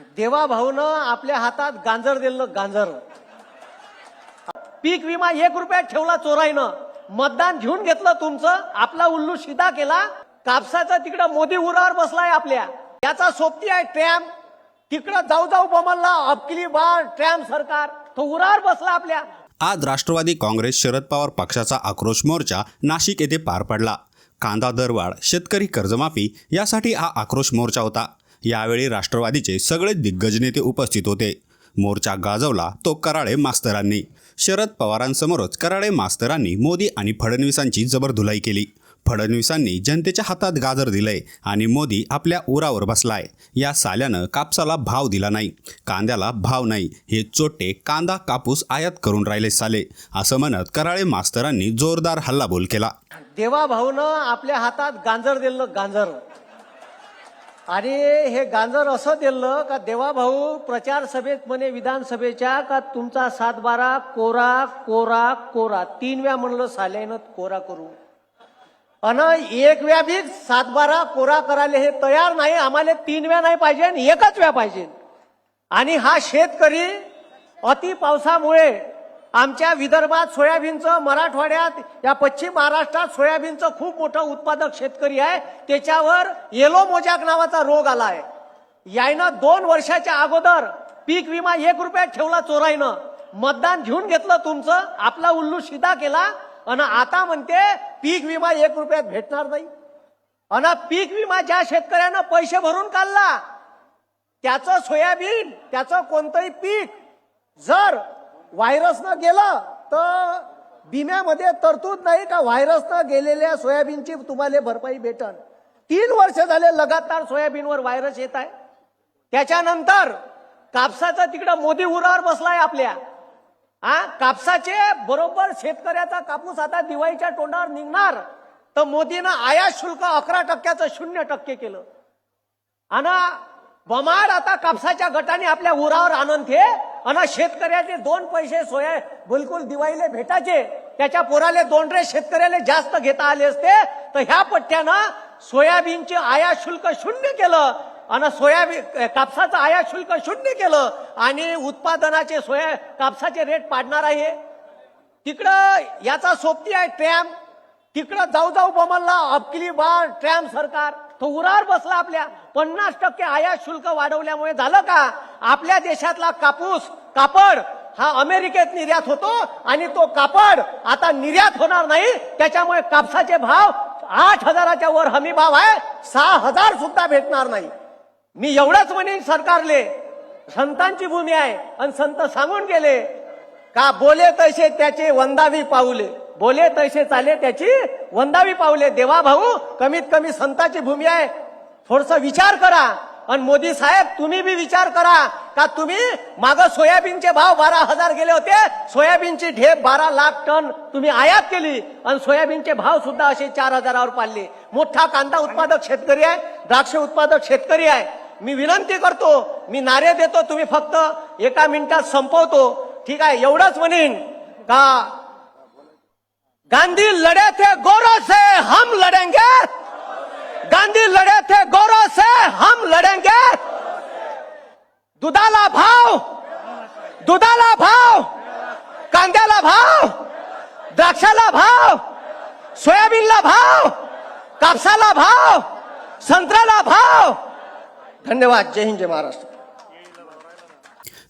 देवा भाऊनं आपल्या हातात गांजर दिलं गांजर. पीक विमा एक रुपयात ठेवला चोराईनं. मतदान घेऊन घेतलं तुमचं आपला उल्लू शिदा केला. कापसाचा तिकडं मोदी उरावर बसलाय आपल्या. याचा सोबती आहे ट्रॅम तिकडं जाऊ जाऊ बमलला अबकिली बाळ ट्रॅम सरकार. तो उरावर बसला आपल्या. आज राष्ट्रवादी काँग्रेस शरद पवार पक्षाचा आक्रोश मोर्चा नाशिक येथे पार पडला. कांदा दरवाढ शेतकरी कर्जमाफी यासाठी हा आक्रोश मोर्चा होता. यावेळी राष्ट्रवादीचे सगळे दिग्गज नेते उपस्थित होते. मोर्चा गाजवला तो कराळे मास्तरांनी. शरद पवारांसमोरच कराळे मास्तरांनी मोदी आणि फडणवीसांची जबरधुलाई केली. फडणवीसांनी जनतेच्या हातात गाजर दिलंय आणि मोदी आपल्या उरावर बसलाय. या साल्यानं कापसाला भाव दिला नाही. कांद्याला भाव नाही. हे चोट्टे कांदा कापूस आयात करून राहिले साले असं म्हणत कराळे मास्तरांनी जोरदार हल्लाबोल केला. देवा भाऊनं आपल्या हातात गांजर दिलं गांजर. आणि हे गांजर असं दिलं का देवा भाऊ प्रचार सभेत म्हणे विधानसभेच्या का तुमचा सातबारा कोरा कोरा कोरा. तीन वेळा म्हणलं साल्यानं कोरा करू. अन एक वेळा बी सातबारा कोरा करायला हे तयार नाही. आम्हाला तीन वेळा नाही पाहिजे आणि एकच वेळा पाहिजे. आणि हा शेतकरी अति पावसामुळे आमच्या विदर्भात सोयाबीनचं मराठवाड्यात या पश्चिम महाराष्ट्रात सोयाबीनचं खूप मोठं उत्पादक शेतकरी आहे. त्याच्यावर येलो मोजॅक नावाचा रोग आलाय. यायनं दोन वर्षाच्या अगोदर पीक विमा एक रुपयात ठेवला चोराईनं. मतदान घेऊन घेतलं तुमचं आपला उल्लू शिदा केला आणि आता म्हणते पीक विमा एक रुपयात भेटणार नाही. आणि पीक विमा ज्या शेतकऱ्यानं पैसे भरून काढला त्याचं सोयाबीन त्याचं कोणतंही पीक जर व्हायरसनं गेलं तर विम्यामध्ये तरतूद नाही का? व्हायरसनं गेलेल्या सोयाबीनची तुम्हाला भरपाई भेटन. तीन वर्ष झाले लगातार सोयाबीनवर व्हायरस येत आहे. त्याच्यानंतर कापसाचं तिकडं मोदी उरावर बसलाय आपल्या. हा कापसाचे बरोबर शेतकऱ्याचा कापूस आता दिवाळीच्या तोंडावर निघणार. तर मोदीनं आयात शुल्क अकरा टक्क्याचं शून्य टक्के केलं. आणि बमाड आता कापसाच्या गटाने आपल्या उरावर आणून घे. आणि शेतकऱ्याचे दोन पैसे सोया बिलकुल दिवाळीला भेटायचे. त्याच्या पोराले दोन रे शेतकऱ्याला जास्त घेता आले असते. तर ह्या पट्ट्यानं सोयाबीनचे आयात शुल्क शून्य केलं. आणि सोयाबीन कापसाचं आयात शुल्क शून्य केलं. आणि उत्पादनाचे सोया कापसाचे रेट पाडणार आहे. तिकडं याचा सोबती आहे ट्रॅम. तिकडं जाऊ जाऊ बमलला अबकिली बाळ ट्रॅम सरकार. तो उरार बसला आपल्या. पन्नास टक्के आयात शुल्क वाढवल्यामुळे झालं का? आपल्या देशातला कापूस कापड हा अमेरिकेत निर्यात होतो आणि तो कापड आता निर्यात होणार नाही. त्याच्यामुळे कापसाचे भाव आठ हजाराच्या वर हमी भाव आहे. सहा हजार सुद्धा भेटणार नाही. मी एवढंच म्हणेन सरकारले संतांची भूमी आहे. आणि संत सांगून गेले का बोले तसे त्याचे वंदावी पाऊले. बोले तैसे चाले त्याची वंदावी पाऊले देवा भाऊ कमीत कमी संताची भूमी आहे. थोडस विचार करा. आणि मोदी साहेब तुम्ही बी विचार करा. का तुम्ही माग सोयाबीनचे भाव बारा हजार गेले होते? सोयाबीनची ढेप बारा लाख टन तुम्ही आयात केली. आणि सोयाबीनचे भाव सुद्धा असे चार हजारावर पाडले. मोठा कांदा उत्पादक शेतकरी आहे. द्राक्ष उत्पादक शेतकरी आहे. मी विनंती करतो मी नारे देतो तुम्ही फक्त एका मिनिटात संपवतो. ठीक आहे एवढंच म्हणेन. का गांधी लढे थे गौरव से, हम लड़ेंगे। गांधी लड़े थे गौरव से, हम लड़ेंगे। दुधाला भाव दुधाला भाव कांद्याला भाव, द्राक्षाला भाव, सोयाबीनला भाव, कापसाला भाव संत्र्याला भाव। धन्यवाद, जय हिंद, जय महाराष्ट्र।